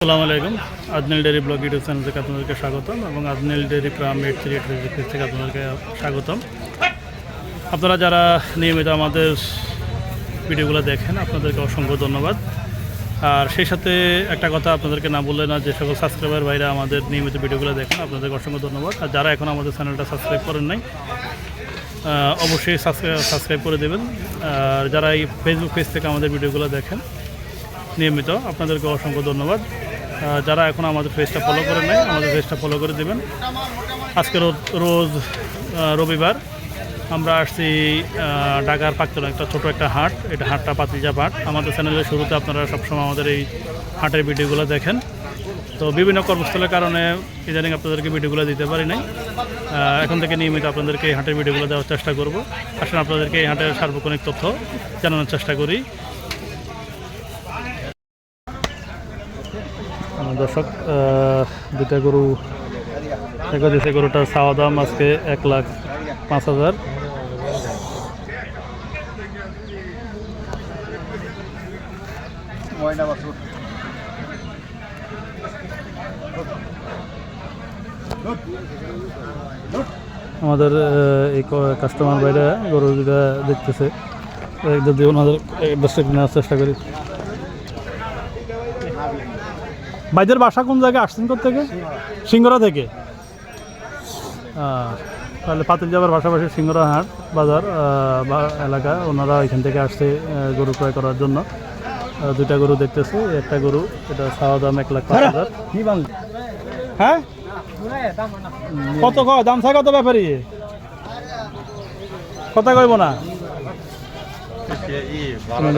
আসসালামু আলাইকুম। আদনেল dairy blog YouTube channel থেকে আপনাদেরকে স্বাগতম এবং আদনেল ডেরি প্রাম এইট থ্রি এইট থেকে আপনাদেরকে স্বাগতম। আপনারা যারা নিয়মিত আমাদের ভিডিওগুলো দেখেন, আপনাদেরকে অসংখ্য ধন্যবাদ। আর সেই সাথে একটা কথা আপনাদেরকে না বললে না, যে সকল সাবস্ক্রাইবার ভাইরা আমাদের নিয়মিত ভিডিওগুলো দেখেন, আপনাদেরকে অসংখ্য ধন্যবাদ। আর যারা এখন আমাদের চ্যানেলটা সাবস্ক্রাইব করেন নাই অবশ্যই সাবস্ক্রাইব করে দেবেন। আর যারা এই ফেসবুক পেজ থেকে আমাদের ভিডিওগুলো দেখেন নিয়মিত। আপনাদেরকে অসংখ্য ধন্যবাদ। যারা এখন আমাদের পেজটা ফলো করে নেয় আমাদের পেজটা ফলো করে দেবেন। আজকে রোজ রবিবার আমরা আসছি ঢাকার পাকতলা, একটা ছোট একটা হাট। এটা হাটটা পাতিজা হাট আমাদের চ্যানেলের শুরুতে আপনারা সবসময় আমাদের এই হাটের ভিডিওগুলো দেখেন। তো বিভিন্ন কর্মস্থলের কারণে ইদানিং আপনাদেরকে ভিডিওগুলো দিতে পারি নাই। এখন থেকে নিয়মিত আপনাদেরকে এই হাটের ভিডিওগুলো দেওয়ার চেষ্টা করব। আসলে আপনাদেরকে এই হাটের সার্বক্ষণিক তথ্য জানানোর চেষ্টা করি। দর্শক দুটা গরু দেখা দিয়েছে গরুটার চাওয়া দাম আজকে এক লাখ পাঁচ হাজার। আমাদের এই কাস্টমার বাইরে গরু দুটা দেখতেছে। যদি ওনাদের চেষ্টা করি। বাইদের বাসা কোন জায়গায়? আসছেন থেকে সিংহরা থেকে? তাহলে পাতিল যাবার পাশাপাশি সিংহরা হাট বাজার বা এলাকা ওনারা এখান থেকে আসছে গরু ক্রয় করার জন্য। দুইটা গরু দেখতেছে একটা গরু এটা চাওয়া দাম এক লাখ পাঁচ হাজার। হ্যাঁ? কত কয়? দাম থাকে কত ব্যাপারী? কথা কইব না।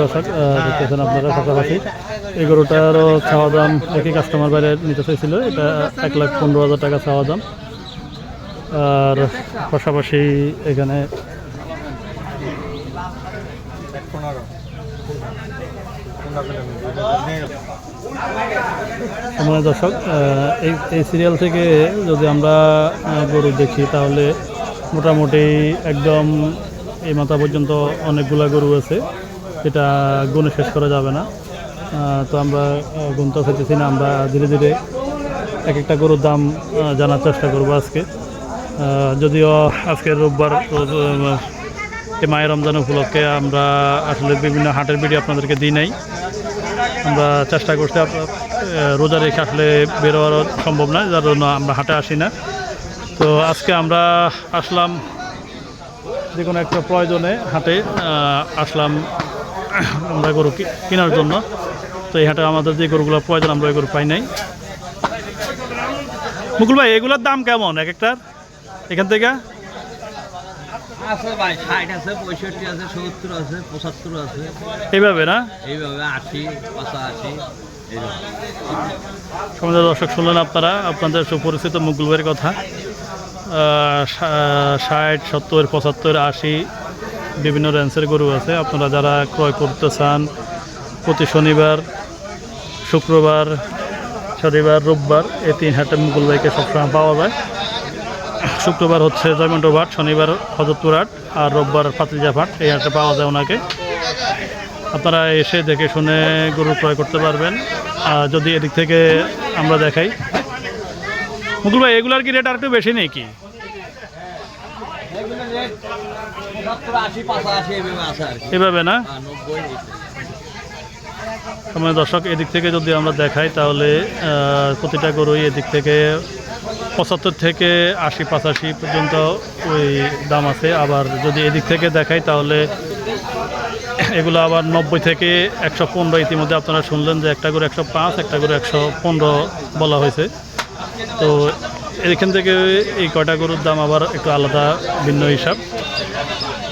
দর্শক দেখতেছেন আপনারা পাশাপাশি। এই গরুটারও চাওয়া দাম একই কাস্টমার বাইরে নিতে চাইছিল। এটা এক লাখ পনেরো হাজার টাকা চাওয়া দাম। আর পাশাপাশি এখানে পনেরো দর্শক এই এই সিরিয়াল থেকে যদি আমরা গরু দেখি, তাহলে মোটামুটি একদম এই মাথা পর্যন্ত অনেকগুলা গরু আছে। এটা গুণে শেষ করা যাবে না। তো আমরা গুনতে চাইতেছি না, আমরা ধীরে ধীরে এক একটা গরুর দাম জানার চেষ্টা করব আজকে। যদিও আজকে রোববার মায়ের রমজান উপলক্ষে আমরা আসলে বিভিন্ন হাটের ভিডিও আপনাদেরকে দিই নাই। আমরা চেষ্টা করছি রোজা রেখে আসলে বেরোয়ারও সম্ভব নয় যার জন্য আমরা হাটে আসি না। তো আজকে আমরা আসলাম যে কোনো একটা প্রয়োজনে হাটে আসলাম আমরা গরু কেনার জন্য। তো এই হাটে আমাদের যে গরুগুলো প্রয়োজন আমরা ওই গরু পাই নাই। মুকুল ভাই এগুলোর দাম কেমন? এক একটার? এখান থেকে? আছে ভাই ষাট আছে পঁয়ষট্টি আছে সত্তর আছে পঁচাত্তর আছে। এইভাবে না? এইভাবে আশি পঁচাশি সমাজের দর্শক শুনলেন আপনারা আপনাদের সুপরিচিত মুকুল ভাইয়ের কথা। ষাট, সত্তর, পঁচাত্তর, আশি বিভিন্ন রেঞ্জের গরু আছে। আপনারা যারা ক্রয় করতে চান, প্রতি শনিবার, শুক্রবার, শনিবার, রোববার, এই তিন হাটে মুকুল ভাইকে সবসময় পাওয়া যায়। শুক্রবার হচ্ছে জয়মন্ট হাট শনিবার হজরতপুর হাট, আর রোববার ফাতিজা হাট এই হাটে পাওয়া যায় ওনাকে। আপনারা এসে দেখে শুনে গরু ক্রয় করতে পারবেন। আর যদি এদিক থেকে আমরা দেখাই মুকুল ভাই, এগুলার কি রেট আর একটু বেশি নেই কি এগুলো রেট পঁচাত্তর আশি পঁচাশি এইভাবে আছে আর কি এভাবে না? আমার দর্শক এদিক থেকে যদি আমরা দেখাই তাহলে প্রতিটা গরুই এদিক থেকে পঁচাত্তর থেকে আশি পঁচাশি পর্যন্ত ওই দাম আছে। আবার যদি এদিক থেকে দেখাই তাহলে এগুলো আবার নব্বই থেকে একশো পনেরো ইতিমধ্যে আপনারা শুনলেন যে একটা করে একশো পাঁচ একটা করে একশো পনেরো বলা হয়েছে। তো এখান থেকে এই কয়টা গরুর দাম আবার একটু আলাদা ভিন্ন হিসাব।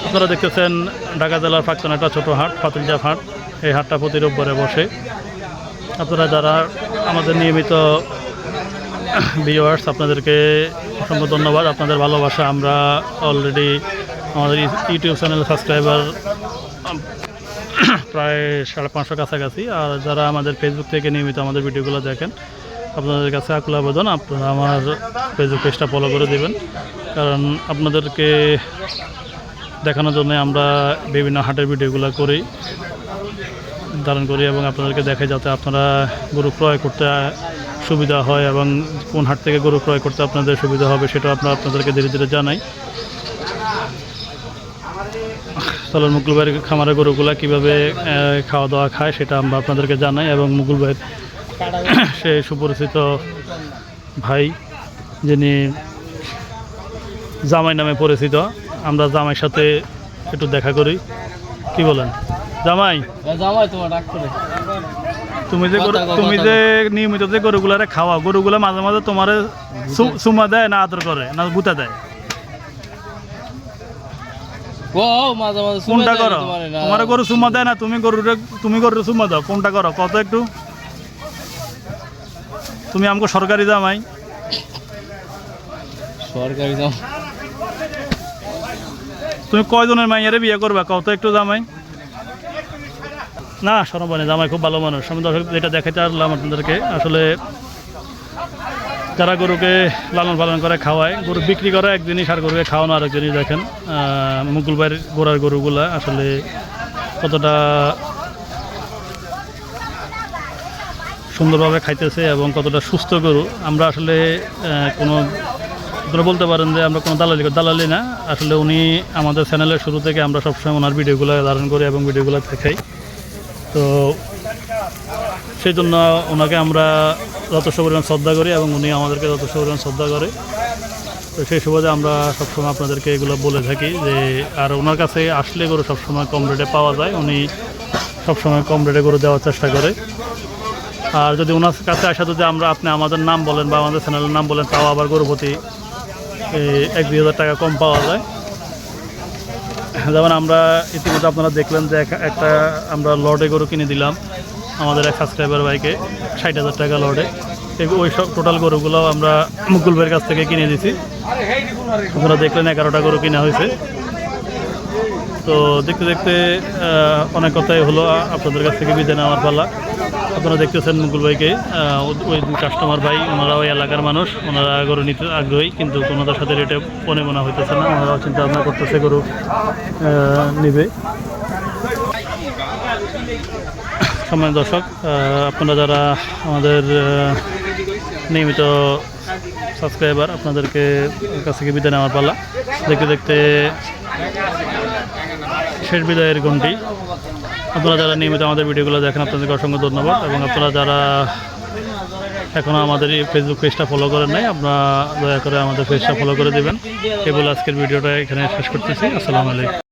আপনারা দেখতেছেন ঢাকা জেলার প্রাক্তন একটা ছোটো হাট ফাতিলজা হাট। এই হাটটা প্রতি রোববারে বসে। আপনারা যারা আমাদের নিয়মিত ভিউয়ার্স আপনাদেরকে অসংখ্য ধন্যবাদ। আপনাদের ভালোবাসা আমরা অলরেডি আমাদের ইউটিউব চ্যানেল সাবস্ক্রাইবার প্রায় সাড়ে পাঁচশো কাছাকাছি। আর যারা আমাদের ফেসবুক থেকে নিয়মিত আমাদের ভিডিওগুলো দেখেন, আপনাদের কাছে আকুল আবেদন, আপনারা আমার ফেসবুক পেজটা ফলো করে দেবেন। কারণ আপনাদেরকে দেখানোর জন্য আমরা বিভিন্ন হাটের ভিডিওগুলো করি, ধারণ করি এবং আপনাদেরকে দেখাই যাতে আপনারা গরু ক্রয় করতে সুবিধা হয় এবং কোন হাট থেকে গরু ক্রয় করতে আপনাদের সুবিধা হবে সেটা আপনারা আপনাদেরকে ধীরে ধীরে জানাই। চলন মুকুল ভাইয়ের খামারে গরুগুলা কীভাবে খাওয়া দাওয়া খায় সেটা আমরা আপনাদেরকে জানাই এবং মুকুল ভাইয়ের সে সুপরিচিত ভাই যিনি জামাই নামে পরিচিত আমরা জামাইয়ের সাথে একটু দেখা করি। কি বলেন? জামাই? জামাই তোমার ডাক করে। তুমি যে গরু- তুমি যে নিয়মিত যে গরুগুলারে খাওয়া গরুগুলা মাঝে মাঝে তোমার সুমা দেয় না আদর করে না গুতা দেয়? কোনটা করো? না। তোমার গরু সুমা দেয় না তুমি গরুর তুমি গরুর সুমা দাও কোনটা করো? কত একটু? তুমি আমাকে সরকারি জামাই। সরকারি দাম তুমি কয়জনের মাইয়ারে বিয়ে করবা? কত একটু জামাই। না সরবানি জামাই খুব ভালো মানুষ। আমি দর্শক যেটা দেখাতে আসলাম আপনাদেরকে আসলে যারা গরুকে লালন পালন করে খাওয়ায় গরু বিক্রি করে এক জিনিস আর গরুকে খাওয়ানো আরেক জিনিস দেখেন আহ, মুকুল ভাইয়ের গোড়ার গরুগুলা আসলে কতটা সুন্দরভাবে খাইতেছে এবং কতটা সুস্থ গরু। আমরা আসলে কোনো আপনারা বলতে পারেন যে আমরা কোনো দালালি দালালি না। আসলে উনি আমাদের চ্যানেলের শুরু থেকে আমরা সবসময় ওনার ভিডিওগুলো ধারণ করি এবং ভিডিওগুলো দেখাই। তো সেই জন্য ওনাকে আমরা যথেষ্ট পরিমাণ শ্রদ্ধা করি এবং উনি আমাদেরকে যথেষ্ট পরিমাণ শ্রদ্ধা করে। তো সেই সুবাদে আমরা সবসময় আপনাদেরকে এগুলো বলে থাকি যে, আর ওনার কাছে আসলে গরু সবসময় কম রেটে পাওয়া যায়। উনি সবসময় কম রেটে গরু দেওয়ার চেষ্টা করে। আর যদি ওনার কাছে আসা যদি আমরা আপনি আমাদের নাম বলেন বা আমাদের চ্যানেলের নাম বলেন, তাও আবার গরু প্রতি এই এক দুই হাজার টাকা কম পাওয়া যায়। যেমন আমরা ইতিমধ্যে আপনারা দেখলেন যে একটা আমরা লর্ডে গরু কিনে দিলাম, আমাদের এক সাবস্ক্রাইবার ভাইকে ষাট হাজার টাকা লর্ডে। ওই সব টোটাল গরুগুলো আমরা মুকুল ভাইয়ের কাছ থেকে কিনে দিছি। আপনারা দেখলেন এগারোটা গরু কিনা হয়েছে। তো দেখতে দেখতে অনেক কথাই হলো আপনাদের কাছ থেকে বিদায় নেওয়ার পালা। আপনারা দেখতেছেন মুকুল ভাইকে ওই কাস্টমার ভাই, ওনারা ওই এলাকার মানুষ, ওনারা গরু নিতে আগ্রহী, কিন্তু ওনাদের সাথে রেটে মনে মনে হইতেছে না ওনারাও চিন্তা ভাবনা করতেছে গরু নিবে। সময় দর্শক আপনারা যারা আমাদের নিয়মিত সাবস্ক্রাইবার আপনাদেরকে কাছ থেকে বিদায় নেওয়ার পালা। দেখতে দেখতে শেষ বিদায়ের ঘন্টি। আপনারা যারা নিয়মিত আমাদের ভিডিওগুলো দেখেন, আপনাদেরকে অসংখ্য ধন্যবাদ এবং আপনারা যারা এখনও আমাদের এই ফেসবুক পেজটা ফলো করেন নাই, আপনারা দয়া করে আমাদের পেজটা ফলো করে দেবেন। কেবল আজকের ভিডিওটা এখানে শেষ করতেছি। আসসালামু আলাইকুম।